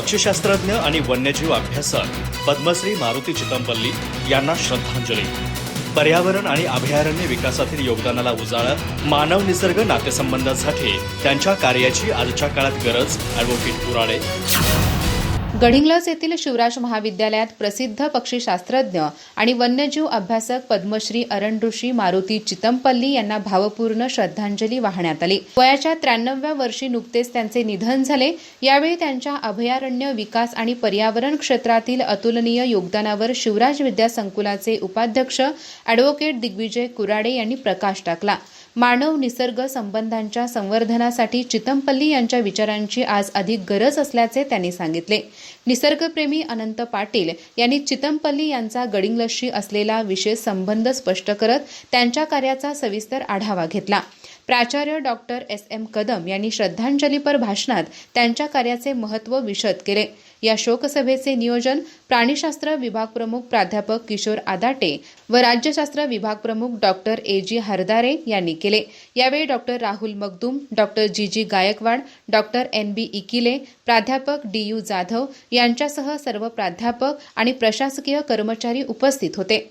पक्षीशास्त्रज्ञ आणि वन्यजीव अभ्यासक पद्मश्री मारुती चितमपल्ली यांना श्रद्धांजली. पर्यावरण आणि अभयारण्य विकासातील योगदानाला उजाळा मानव निसर्ग नातेसंबंधांसाठी त्यांच्या कार्याची आजच्या काळात गरज ॲडव्होकेट कुराडे. गडिंग्लज येथील शिवराज महाविद्यालयात प्रसिद्ध पक्षीशास्त्रज्ञ आणि वन्यजीव अभ्यासक पद्मश्री अरण ऋषी मारुती चितमपल्ली यांना भावपूर्ण श्रद्धांजली वाहण्यात आली. वयाच्या त्र्याण्णव्या वर्षी नुकतेच त्यांचे निधन झाले. यावेळी त्यांच्या अभयारण्य विकास आणि पर्यावरण क्षेत्रातील अतुलनीय योगदानावर शिवराज विद्या संकुलाचे उपाध्यक्ष अॅडव्होकेट दिग्विजय कुराडे यांनी प्रकाश टाकला. मानव निसर्ग संबंधांच्या संवर्धनासाठी चितमपल्ली यांच्या विचारांची आज अधिक गरज असल्याचे त्यांनी सांगितले. निसर्गप्रेमी अनंत पाटील यांनी चितमपल्ली यांचा गडिंगलशी असलेला विशेष संबंध स्पष्ट करत त्यांच्या कार्याचा सविस्तर आढावा घेतला. प्राचार्य डॉक्टर एस एम कदम यांनी श्रद्धांजलीपर भाषणात त्यांच्या कार्याचे महत्त्व विशद केले. या शोकसभेचे नियोजन प्राणीशास्त्र विभाग प्रमुख प्राध्यापक किशोर आदाटे व राज्यशास्त्र विभाग प्रमुख डॉक्टर ए जी हरदारे यांनी केले. यावेळी doctor Rahul Magdum doctor G G Gaikwad doctor N B Ikile प्राध्यापक डी यू जाधव यांच्यासह सर्व प्राध्यापक आणि प्रशासकीय कर्मचारी उपस्थित होते.